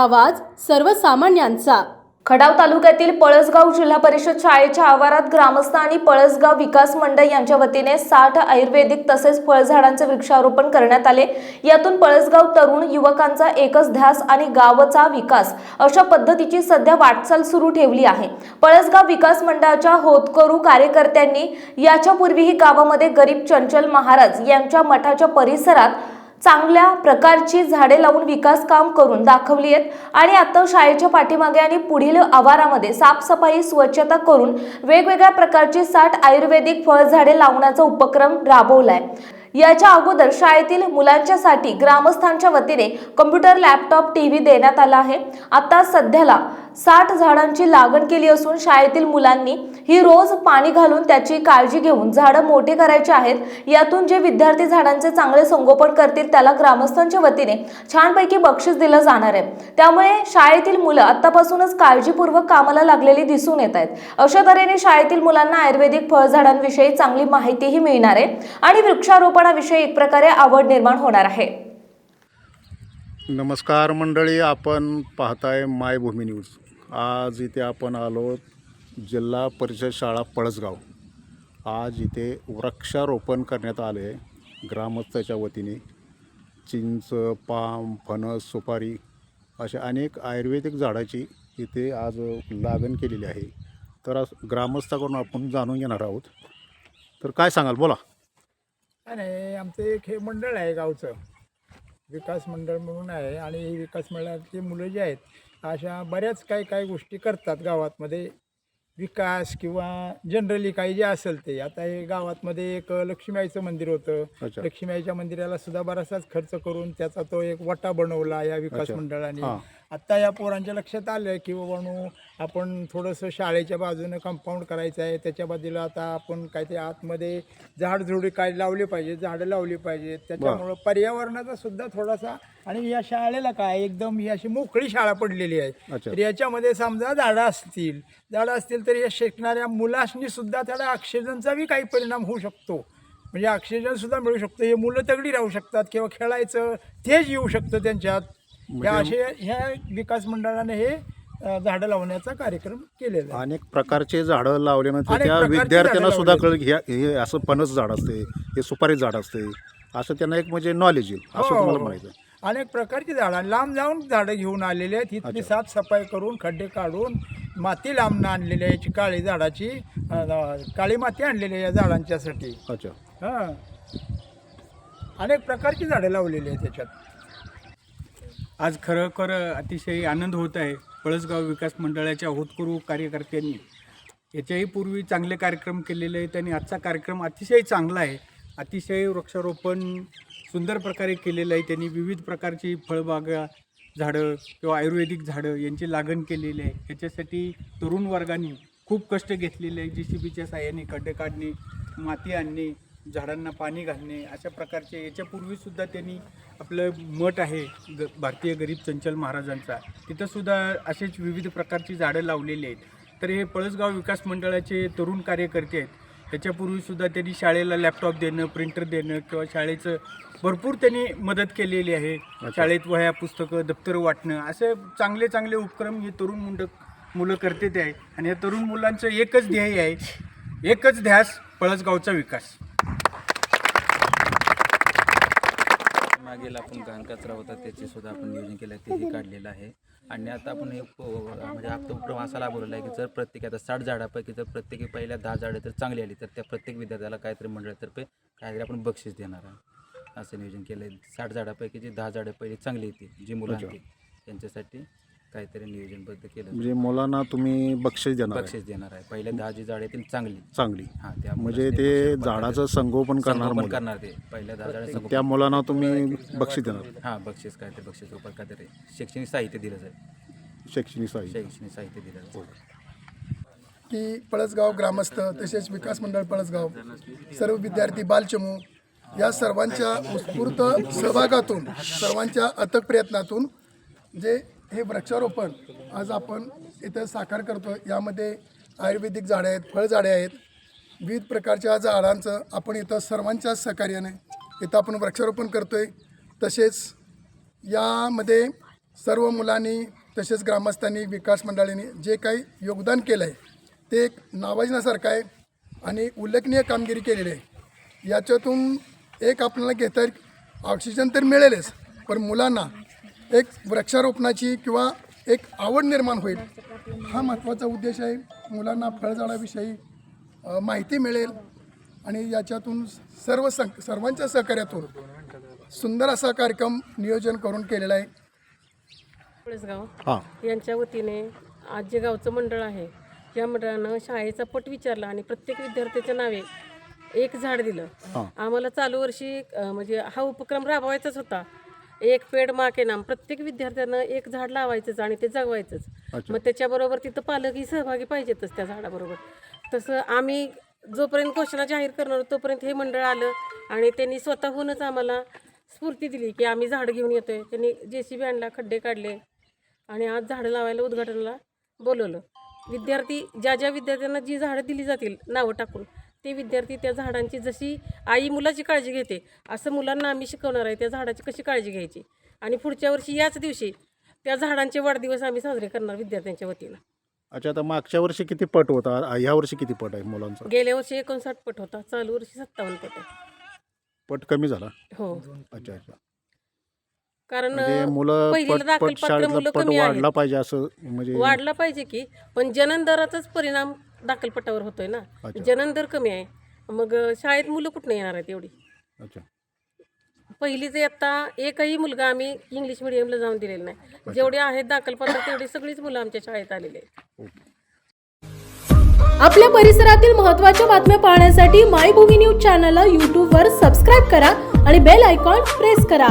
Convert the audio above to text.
आवाज सर्वसामान्यांचा. खडाव तालुक्यातील पळसगाव जिल्हा परिषद शाळेच्या आवारात ग्रामस्थ आणि पळसगाव विकास मंडळ यांच्या वतीने साठ आयुर्वेदिक तसेच फळझाडांचे वृक्षारोपण करण्यात आले. यातून पळसगाव तरुण युवकांचा एकच ध्यास आणि गावचा विकास अशा पद्धतीची सध्या वाटचाल सुरू ठेवली आहे. पळसगाव विकास मंडळाच्या होतकरू कार्यकर्त्यांनी याच्यापूर्वीही गावामध्ये गरीब चंचल महाराज यांच्या मठाच्या परिसरात चांगल्या प्रकारची झाडे लावून विकास काम करून दाखवली आहेत. आणि आता शाळेच्या पाठीमागे आणि पुढील आवारामध्ये साफसफाई स्वच्छता करून वेगवेगळ्या प्रकारची साठ आयुर्वेदिक फळझाडे लावण्याचा उपक्रम राबवलाय. याच्या अगोदर शाळेतील मुलांच्यासाठी ग्रामस्थांच्या वतीने कम्प्युटर लॅपटॉप टीव्ही देण्यात आला आहे. आता सध्याला साठ झाडांची लागण केली असून शाळेतील मुलांनी ही रोज पाणी घालून त्याची काळजी घेऊन झाडं मोठी करायची आहेत. यातून जे विद्यार्थी झाडांचे चांगले संगोपन करतील त्याला ग्रामस्थांच्या वतीने छानपैकी बक्षीस दिलं जाणार आहे. त्यामुळे शाळेतील मुलं आतापासूनच काळजीपूर्वक कामाला लागलेली दिसून येत आहेत. अशा तऱ्हेने शाळेतील मुलांना आयुर्वेदिक फळझाडांविषयी चांगली माहितीही मिळणार आहे आणि वृक्षारोपणाविषयी एक प्रकारे आवड निर्माण होणार आहे. नमस्कार मंडळी आपण पाहताय मायभूमी न्यूज. आज इथे आपण आलो जिल्हा परिषद शाळा पळसगाव. आज इथे वृक्षारोपण करण्यात आले आहे. ग्रामस्थाच्या वतीने चिंच पाम फणस सुपारी अशा अनेक आयुर्वेदिक झाडाची इथे आज लागण केलेली आहे. तर आज ग्रामस्थाकडून आपण जाणून घेणार आहोत. तर काय सांगाल? बोला. काय नाही आमचं एक हे मंडळ आहे गावचं. विकास मंडळ म्हणून आहे आणि विकास मंडळातली मुलं जी आहेत अशा बऱ्याच काही काही गोष्टी करतात गावातमध्ये. विकास किंवा जनरली काही जे असेल ते आता हे गावातमध्ये एक लक्ष्मीआईचं मंदिर होतं अच्छा. लक्ष्मीआईच्या मंदिराला सुद्धा बराचसाच खर्च करून त्याचा तो एक वटा बनवला या विकास अच्छा. मंडळाने हां. आत्ता या पोरांच्या लक्षात आलं की बाबांनो आपण थोडंसं शाळेच्या बाजूनं कंपाऊंड करायचं आहे. त्याच्या बाजूला आता आपण काहीतरी आतमध्ये झाडझुडी काय लावली पाहिजे झाडं लावली पाहिजेत. त्याच्यामुळं पर्यावरणाचा सुद्धा थोडासा आणि या शाळेला काय एकदम ही अशी मोकळी शाळा पडलेली आहे. तर याच्यामध्ये समजा झाडं असतील झाडं असतील तर या शिकणाऱ्या मुलांनी सुद्धा त्याला ऑक्सिजनचा बी काही परिणाम होऊ शकतो. म्हणजे ऑक्सिजन सुद्धा मिळू शकतो. हे मुलं तगडी राहू शकतात किंवा खेळायचं तेच येऊ शकतं त्यांच्यात. या म्हणजे- असे ह्या विकास मंडळाने हे अ, झाडं लावण्याचा कार्यक्रम केलेला आहे. अनेक प्रकारचे झाडं लावल्यानंतर अनेक त्या प्रकारची विद्यार्थ्यांना झाडं सुद्धा. कळ हे हे असं फणस झाड असते हे सुपारी झाड असते. असं त्यांना एक म्हणजे नॉलेज येईल असं हो, तुम्हाला हो. म्हणायचं आहे. अनेक प्रकारची झाडं लांब जाऊन झाडं घेऊन आलेली आहेत. इथली. साफसफाई करून खड्डे काढून माती लांबणं आणलेली आहे. याची काळी झाडाची अ, अ, काळी माती आणलेली आहे या झाडांच्यासाठी. अच्छा. हां. अनेक प्रकारची झाडं लावलेली आहेत त्याच्यात आज खरोखर अतिशय आनंद होत आहे. पळसगाव विकास मंडळाच्या होतकरू कार्यकर्त्यांनी याच्याही पूर्वी चांगले कार्यक्रम केलेले आहेत आणि आजचा कार्यक्रम अतिशय चांगला आहे. अतिशय वृक्षारोपण सुंदर प्रकारे केलेलं आहे. त्यांनी विविध प्रकारची फळबागा झाडं किंवा आयुर्वेदिक झाडं यांची लागण केलेली आहे. याच्यासाठी तरुण वर्गाने खूप कष्ट घेतलेले आहे. जी सी बीच्या साह्याने खड्डे काढणे माती आणणे झाडांना पाणी घालणे अशा प्रकारचे याच्यापूर्वीसुद्धा त्यांनी आपलं मठ आहे ग भारतीय गरीब चंचल महाराजांचा. तिथंसुद्धा असेच विविध प्रकारची झाडं लावलेली आहेत. तर हे पळसगाव विकास मंडळाचे तरुण कार्यकर्ते आहेत. त्याच्यापूर्वीसुद्धा त्यांनी शाळेला लॅपटॉप देणं प्रिंटर देणं किंवा शाळेचं भरपूर त्यांनी मदत केलेली आहे. शाळेत वह्या पुस्तकं दप्तरं वाटणं असे चांगले चांगले उपक्रम हे तरुण मुंड मुलं करते ते आहे. आणि या तरुण मुलांचं एकच ध्येय आहे. एकच ध्यास पळसगावचा विकास. मागेल आपण घाण कचरा होता त्याचे सुद्धा आपण नियोजन केलं आहे तेही काढलेलं आहे. आणि आता आपण हे म्हणजे हा उपक्रम असा राबवलेला आहे की जर प्रत्येकी आता साठ झाडापैकी जर प्रत्येकी पहिल्या दहा झाडं जर चांगली आली तर त्या प्रत्येक विद्यार्थ्याला काहीतरी मंडळातर्फे काहीतरी आपण बक्षीस देणार आहे. असं नियोजन केलं आहे साठ झाडापैकी जी दहा झाडं पहिली चांगली येतील जी मुलं त्यांच्यासाठी काहीतरी नियोजनबद्ध केलं म्हणजे मुलांना तुम्ही बक्षीस देणार आहे. बक्षीस देणार आहे. पहिल्या दहा जी झाडं येतील चांगली. चांगली. हां त्या म्हणजे ते झाडाचं संगोपन करणार मुलं. करणार ते. पहिल्या दहा झाडं संगोपन त्या मुलांना तुम्ही बक्षीस देणार. हां बक्षीस काय ते बक्षीस रुपये काय तरी शैक्षणिक साहित्य दिलं जाईल शैक्षणिक साहित्य. शैक्षणिक साहित्य दिलं जाईल की पळसगाव ग्रामस्थ तसेच विकास मंडळ पळसगाव सर्व विद्यार्थी बालचमू या सर्वांच्या उत्स्फूर्त सहभागातून सर्वांच्या अथक प्रयत्नातून जे हे वृक्षारोपण आज आपण इथं साकार करतो यामध्ये आयुर्वेदिक झाडे आहेत फळझाडे आहेत. विविध प्रकारच्या झाडांचं आपण इथं सर्वांच्या सहकार्याने इथं आपण वृक्षारोपण करतो आहे तसेच यामध्ये सर्व मुलांनी तसेच ग्रामस्थांनी विकास मंडळांनी जे काही योगदान केलं आहे ते एक नावाजण्यासारखं आहे आणि उल्लेखनीय कामगिरी केलेली आहे. याच्यातून एक आपल्याला घेता ऑक्सिजन तर मिळेलच पण मुलांना एक वृक्षारोपणाची किंवा एक आवड निर्माण होईल. हा महत्त्वाचा उद्देश आहे. मुलांना फळझाडाविषयी माहिती मिळेल आणि याच्यातून सर्व सं सर्वांच्या सहकार्यातून सुंदर असा कार्यक्रम नियोजन करून केलेला आहे. हां. यांच्या वतीने आज जे गावचं मंडळ आहे या मंडळानं शाळेचा पट विचारला आणि प्रत्येक विद्यार्थ्याच्या नावे एक झाड दिलं. हां. आम्हाला चालू वर्षी म्हणजे हा उपक्रम राबवायचाच होता. एक पेड मा के नाम प्रत्येक विद्यार्थ्यानं एक झाड लावायचंच आणि ते जगवायचंच. मग त्याच्याबरोबर तिथं पालकही सहभागी पाहिजेतच त्या झाडाबरोबर. तसं आम्ही जोपर्यंत घोषणा जाहीर करणार तोपर्यंत हे मंडळ आलं आणि त्यांनी स्वतःहूनच आम्हाला स्फूर्ती दिली की आम्ही झाड घेऊन येतोय. त्यांनी जे सी बी आणला खड्डे काढले आणि आज झाडं लावायला उद्घाटनाला बोलवलं. विद्यार्थी ज्या ज्या विद्यार्थ्यांना जी झाडं दिली जातील नावं टाकून ते विद्यार्थी त्या झाडांची जशी आई मुलाची काळजी घेते असं मुलांना आम्ही शिकवणार आहे त्या झाडाची कशी काळजी घ्यायची. आणि पुढच्या वर्षी याच दिवशी त्या झाडांचे वाढदिवस आम्ही साजरे करणार विद्यार्थ्यांच्या वतीनं. अच्छा आता मागच्या वर्षी किती पट होता? आ- ह्या वर्षी किती पट आहे मुलांचा? गेल्या वर्षी एकोणसाठ पट होता चालू वर्षी सत्तावन्न पट आहे. पट कमी झाला? हो. अच्छा अच्छा. कारण म्हणजे मुलं पहिलीला पट दाखल पट पात्र शाळेतला मुलं पट कमी आहेत. वाढला पाहिजे असं म्हणजे वाढला पाहिजे की पण जनन दराचाच परिणाम दाखलपटावर होतोय ना. अच्छा. जनन दर कमी आहे. मग शाळेत मुलं कुठं येणार आहेत एवढी? अच्छा. पहिलीच आता एकही मुलगा आम्ही इंग्लिश मिडियमला जाऊन दिलेला नाही. जेवढे आहेत दाखलपत्र तेवढी सगळीच मुलं आमच्या शाळेत आलेली आहेत. आपल्या परिसरातील महत्त्वाच्या बातम्या पाहण्यासाठी मायभूमी न्यूज चॅनलला यूट्यूबवर सबस्क्राईब करा आणि बेल आयकॉन प्रेस करा.